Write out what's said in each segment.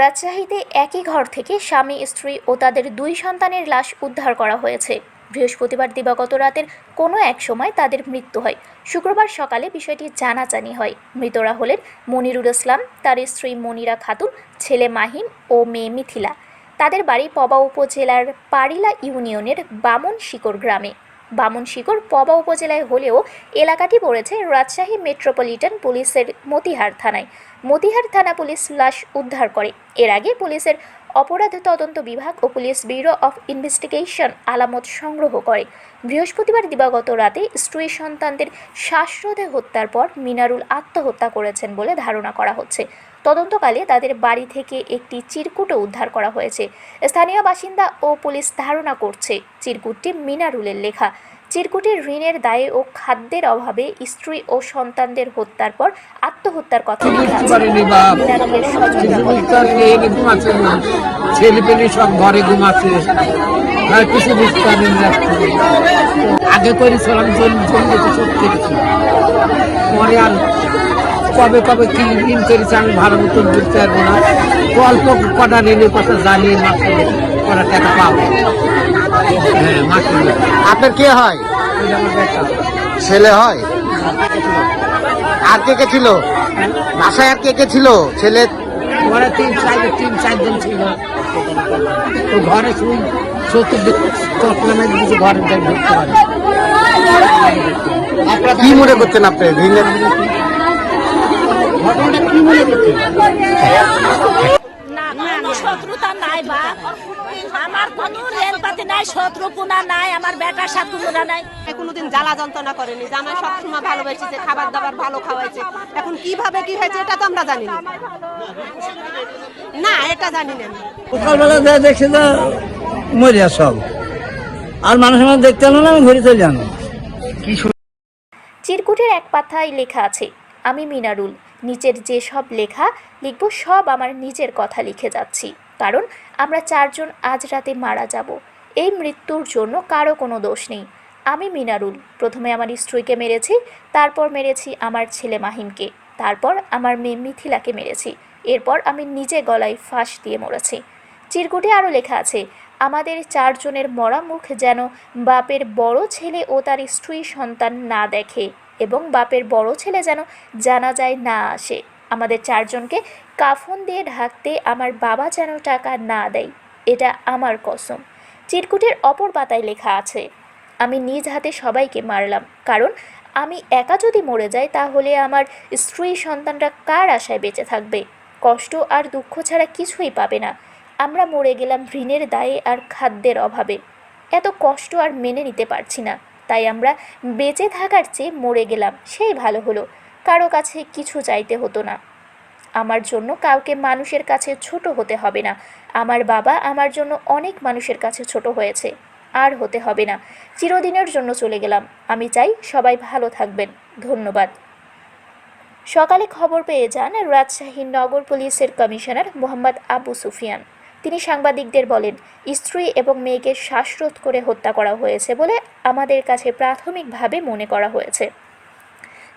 রাজশাহীতে একই ঘর থেকে স্বামী, স্ত্রী ও তাদের দুই সন্তানের লাশ উদ্ধার করা হয়েছে। বৃহস্পতিবার দিবাগত রাতের কোনো এক সময় তাদের মৃত্যু হয়। শুক্রবার সকালে বিষয়টি জানাজানি হয়। মৃতরা হলেন মনিরুল ইসলাম, তার স্ত্রী মনিরা খাতুন, ছেলে মাহিম ও মেয়ে মিথিলা। তাদের বাড়ি পবা উপজেলার পারিলা ইউনিয়নের বামন শিকর গ্রামে। বামন শিকর পবা উপজেলায় হলেও এলাকাটি পড়েছে রাজশাহী মেট্রোপলিটন পুলিশের মতিহার থানায়। মতিহার থানা পুলিশ লাশ উদ্ধার করে। এর আগে পুলিশের অপরাধ তদন্ত বিভাগ ও পুলিশ ব্যুরো অফ ইনভেস্টিগেশন আলামত সংগ্রহ করে। বৃহস্পতিবার দিবাগত রাতে স্ত্রী সন্তানদের শ্বাসরোধে হত্যার পর মিনারুল আত্মহত্যা করেছেন বলে ধারণা করা হচ্ছে। তদন্তকালে তাদের বাড়ি থেকে একটি চিরকুটও উদ্ধার করা হয়েছে। স্থানীয় বাসিন্দা ও পুলিশ ধারণা করছে, চিরকুটটি মিনারুলের লেখা। চিরকুটির ঋণের দায়ে ও খাদ্যের অভাবে স্ত্রী ও সন্তানদের হত্যার পর আত্মহত্যার কথা লেখা আছে পারেনি বা মিনারুলের স্বজনরা কিছু বলেন, বুঝতে পারেনি এই ঘুমাচ্ছে না। ছেলে পেলে সব ঘরে ঘুমাচ্ছে। আর কিছু বুঝতে পারেনি আগে করেছিলাম পরে আর কবে কবে কি ঋণ করেছে আমি ভালো মতন বুঝতে পারব না। অল্প কটা ঋণের কথা জানিয়ে মাসে কটা টাকা পাবো। হ্যাঁ আপনার কে হয়? ছেলে হয়? আর কে কে ছিল? বাসায় আর কে কে ছিল? ছেলে? ঘরে তিন চার তিন চারজন ছিল। তো ঘরে শুন কি মনে করছেন আপনি? ঘটনাটা কি মনে করছে না কোনো শত্রুতা নাই বা? আমার কোনো রেলপাতি নাই শত্রুপুনা নাই আমার বেটার সাথে কোনো নাই কোনোদিন জ্বালা যন্ত্রণা করেনি জামাই সবসময় ভালোবেসেছে খাবার দাবার ভালো খাওয়াইছে। এখন কীভাবে কি হয়েছে এটা তো আমরা জানি না। না এটা জানি না। সকালবেলা যা দেখছি তো মরিয়া সব। আর মানুষ মানুষ দেখতে হলো না আমি ঘুরে চলে যাব চিরকুটের এক পাতায় লেখা আছে আমি মিনারুল। নিচের যে সব লেখা, লিখব, সব আমার নিজের কথা লিখে যাচ্ছি। কারণ আমরা চারজন আজ রাতে মারা যাব। এই মৃত্যুর জন্য কারও কোনো দোষ নেই। আমি মিনারুল। প্রথমে আমার স্ত্রীকে মেরেছি, তারপর মেরেছি আমার ছেলে মাহিমকে। তারপর আমার মেয়ে মিথিলাকে মেরেছি। এরপর আমি নিজে গলায় ফাঁস দিয়ে মরেছি। চিরকুটে আরও লেখা আছে, আমাদের চারজনের মরা মুখ যেন বাপের বড় ছেলে ও তার স্ত্রী সন্তান না দেখে। এবং বাপের বড় ছেলে যেন জানাজায় না আসে। আমাদের চারজনকে কাফন দিয়ে ঢাকতে আমার বাবা যেন টাকা না দেয়, এটা আমার কসম। চিরকুটের অপর পাতায় লেখা আছে, আমি নিজ হাতে সবাইকে মারলাম, কারণ আমি একা যদি মরে যাই তাহলে আমার স্ত্রী সন্তানরা কার আশায় বেঁচে থাকবে? কষ্ট আর দুঃখ ছাড়া কিছুই পাবে না। আমরা মরে গেলাম ঋণের দায়ে আর খাদ্যের অভাবে। এত কষ্ট আর মেনে নিতে পারছি না। তাই আমরা বেঁচে থাকার চেয়ে মরে গেলাম, সেই ভালো হলো। কারও কাছে কিছু চাইতে হতো না। আমার জন্য কাউকে মানুষের কাছে ছোট হতে হবে না। আমার বাবা আমার জন্য অনেক মানুষের কাছে ছোট হয়েছে, আর হতে হবে না। চিরদিনের জন্য চলে গেলাম। আমি চাই সবাই ভালো থাকবেন। ধন্যবাদ। সকালে খবর পেয়ে যান রাজশাহী নগর পুলিশের কমিশনার মোহাম্মদ আবু সুফিয়ান। তিনি সাংবাদিকদের বলেন, স্ত্রী এবং মেয়েকে শ্বাসরোধ করে হত্যা করা হয়েছে বলে আমাদের কাছে প্রাথমিকভাবে মনে করা হয়েছে।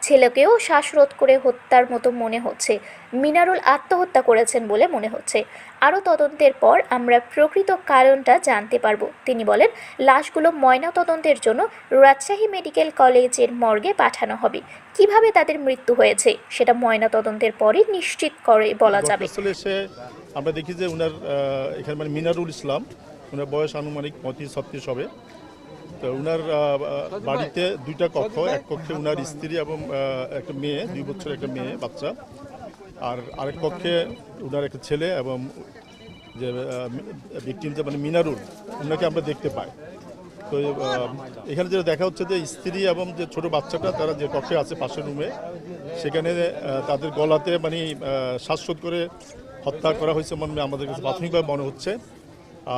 ছেলেকেও শ্বাসরোধ করে হত্যার মতো মনে হচ্ছে। মিনারুল আত্মহত্যা করেছেন বলে মনে হচ্ছে। আরও তদন্তের পর আমরা প্রকৃত কারণটা জানতে পারব। তিনি বলেন লাশগুলো ময়না তদন্তের জন্য রাজশাহী মেডিকেল কলেজের মর্গে পাঠানো হবে। কীভাবে তাদের মৃত্যু হয়েছে সেটা ময়না তদন্তের পরই নিশ্চিত করে বলা যাবে। আমরা দেখি যে উনার এখানে মানে মিনারুল ইসলাম ওনার বয়স আনুমানিক পঁয়ত্রিশ ছত্রিশ হবে। তো উনার বাড়িতে দুইটা কক্ষ এক কক্ষে উনার স্ত্রী এবং একটা মেয়ে দুই বছর একটা মেয়ে বাচ্চা। আর আরেক কক্ষে উনার একটা ছেলে এবং যে ভিকটিম যে মানে মিনারুল উনাকে আমরা দেখতে পাই। তো এখানে যেটা দেখা হচ্ছে যে স্ত্রী এবং যে ছোট বাচ্চাটা তারা যে কক্ষে আছে পাশের রুমে সেখানে তাদের গলাতে মানে শ্বাসরোধ করে হত্যা করা হয়েছে মনে আমাদের কাছে প্রাথমিকভাবে মনে হচ্ছে।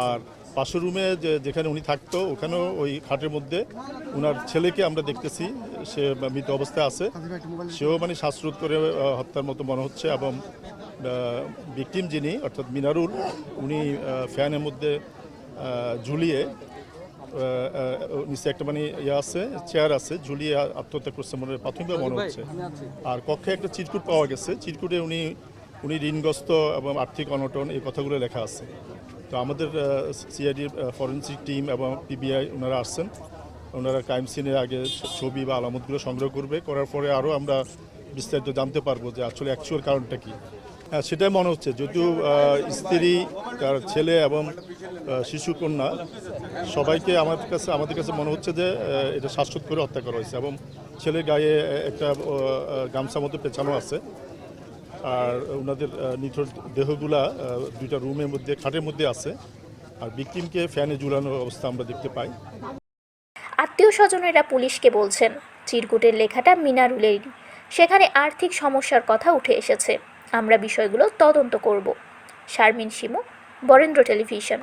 আর পাশের রুমে যে যেখানে উনি থাকতো ওখানেও ওই খাটের মধ্যে ওনার ছেলেকে আমরা দেখতেছি। সে মৃত অবস্থায় আছে। সেও মানে শ্বাসরোধ করে হত্যার মতো মনে হচ্ছে এবং ভিকটিম যিনি অর্থাৎ মিনারুল উনি ফ্যানের মধ্যে ঝুলিয়ে নিচে একটা মানে ইয়ে আছে চেয়ার আছে ঝুলিয়ে আত্মহত্যা করছে মনে প্রাথমিকভাবে মনে হচ্ছে। আর কক্ষে একটা চিরকুট পাওয়া গেছে। চিরকুটে উনি উনি ঋণগ্রস্ত এবং আর্থিক অনটন এই কথাগুলো লেখা আছে। তো আমাদের সিআইডির ফরেন্সিক টিম এবং পিবিআই ওনারা আসছেন। ওনারা ক্রাইম সিনের আগে ছবি বা আলামতগুলো সংগ্রহ করবে। করার পরে আরও আমরা বিস্তারিত জানতে পারব যে আসলে অ্যাকচুয়াল কারণটা কী। হ্যাঁ সেটাই মনে হচ্ছে। যদিও স্ত্রী তার ছেলে এবং আহ, শিশু কন্যা সবাইকে আমাদের কাছে আমাদের কাছে মনে হচ্ছে যে এটা শ্বাসরোধ করে হত্যা করা হয়েছে এবং ছেলের গায়ে একটা গামছা মতো পেছানো আছে। আর ওনাদের নিথর দেহগুলা দুইটা রুমের মধ্যে, খাটের মধ্যে আছে। আর বিক্রিমকে ফ্যানে ঝুলানো অবস্থা আমরা দেখতে পাই। আত্মীয় স্বজনেরা পুলিশকে বলছেন, চিরকুটের লেখাটা মিনারুলেরই সেখানে আর্থিক সমস্যার কথা উঠে এসেছে। আমরা বিষয়গুলো তদন্ত করব। শারমিন শিমু, বরেন্দ্র টেলিভিশন।